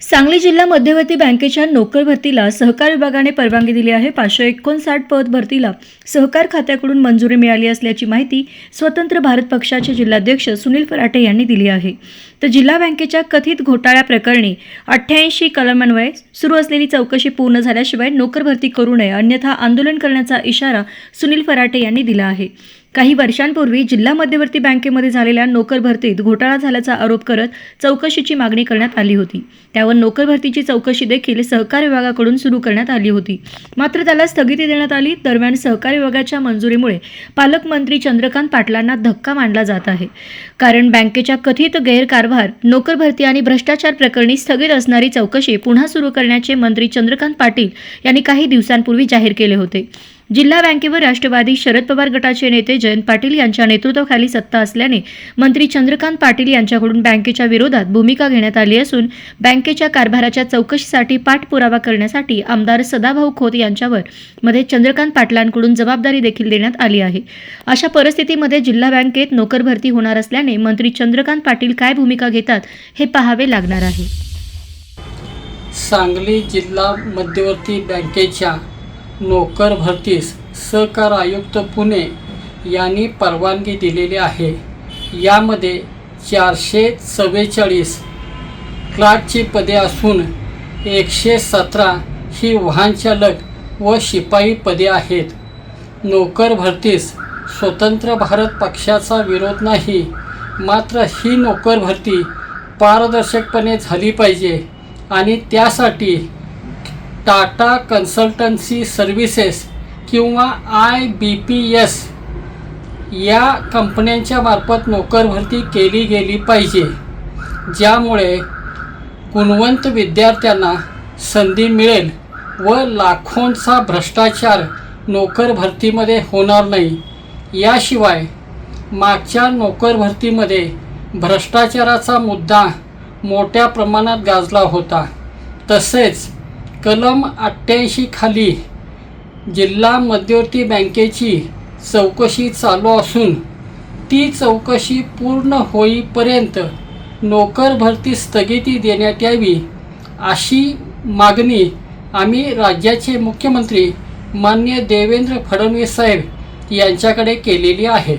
सांगली जिल्हा मध्यवर्ती बँकेच्या नोकर भरतीला सहकार विभागाने परवानगी दिली आहे. पाचशे एकोणसाठ पद भरतीला सहकार खात्याकडून मंजुरी मिळाली असल्याची माहिती स्वतंत्र भारत पक्षाचे जिल्हाध्यक्ष सुनील फराटे यांनी दिली आहे. तर जिल्हा बँकेच्या कथित घोटाळ्या प्रकरणी अठ्ठ्याऐंशी कलमान्वये सुरू असलेली चौकशी पूर्ण झाल्याशिवाय नोकर भरती करू नये अन्यथा आंदोलन करण्याचा इशारा सुनील फराटे यांनी दिला आहे. काही वर्षांपूर्वी जिल्हा मध्यवर्ती बँकेमध्ये झालेल्या नोकर भरतीत घोटाळा झाल्याचा आरोप करत चौकशीची मागणी करण्यात आली होती. त्यावर नोकर भरतीची चौकशी देखील सहकार विभागाकडून सुरू करण्यात आली होती. मात्र त्याला स्थगिती देण्यात आली. दरम्यान सहकार विभागाच्या मंजुरीमुळे पालकमंत्री चंद्रकांत पाटलांना धक्का मानला जात आहे. कारण बँकेच्या कथित गैरकारभार नोकर भरती आणि भ्रष्टाचार प्रकरणी स्थगित असणारी चौकशी पुन्हा सुरू करण्याचे मंत्री चंद्रकांत पाटील यांनी काही दिवसांपूर्वी जाहीर केले होते. जिल्हा बँकेवर राष्ट्रवादी शरद पवार गटाचे नेते जयंत पाटील यांच्या नेतृत्वाखाली सत्ता असल्याने मंत्री चंद्रकांत पाटील यांच्याकडून बँकेच्या विरोधात भूमिका घेण्यात आली असून बँकेच्या कारभाराच्या चौकशीसाठी पाठपुरावा करण्यासाठी आमदार सदाभाऊ खोत यांच्यावर मध्ये चंद्रकांत पाटलांकडून जबाबदारी देखील देण्यात आली आहे. अशा परिस्थितीमध्ये जिल्हा बँकेत नोकर भरती होणार असल्याने मंत्री चंद्रकांत पाटील काय भूमिका घेतात हे पाहावे लागणार आहे. सांगली जिल्हा मध्यवर्ती बँकेच्या नोकर भरतीस सहकार आयुक्त पुणे यांनी परवानगी दिलेली आहे. यामध्ये चारशे चव्वेचाळीस क्लार्कची पदे असून एकशे सतरा ही वाहनचालक व शिपाई पदे आहेत. नोकर भरतीस स्वतंत्र भारत पक्षाचा विरोध नाही मात्र ही नोकर भरती पारदर्शकपणे झाली पाहिजे आणि त्यासाठी टाटा कन्सल्टन्सी सर्व्हिसेस किंवा आय बी पी एस या कंपन्यांच्या मार्फत नोकर भरती केली गेली पाहिजे ज्यामुळे गुणवंत विद्यार्थ्यांना संधी मिळेल व लाखोंचा भ्रष्टाचार नोकर भरतीमध्ये होणार नाही. याशिवाय मागच्या नोकर भरतीमध्ये भ्रष्टाचाराचा मुद्दा मोठ्या प्रमाणात गाजला होता. तसेच कलम अठ्ठ्याऐंशी खाली जिल्हा मध्यवर्ती बँकेची चौकशी चालू असून ती चौकशी पूर्ण होईपर्यंत नोकर भरती स्थगिती देण्यात यावी अशी मागणी आम्ही राज्याचे मुख्यमंत्री मान्य देवेंद्र फडणवीस साहेब यांच्याकडे केलेली आहे.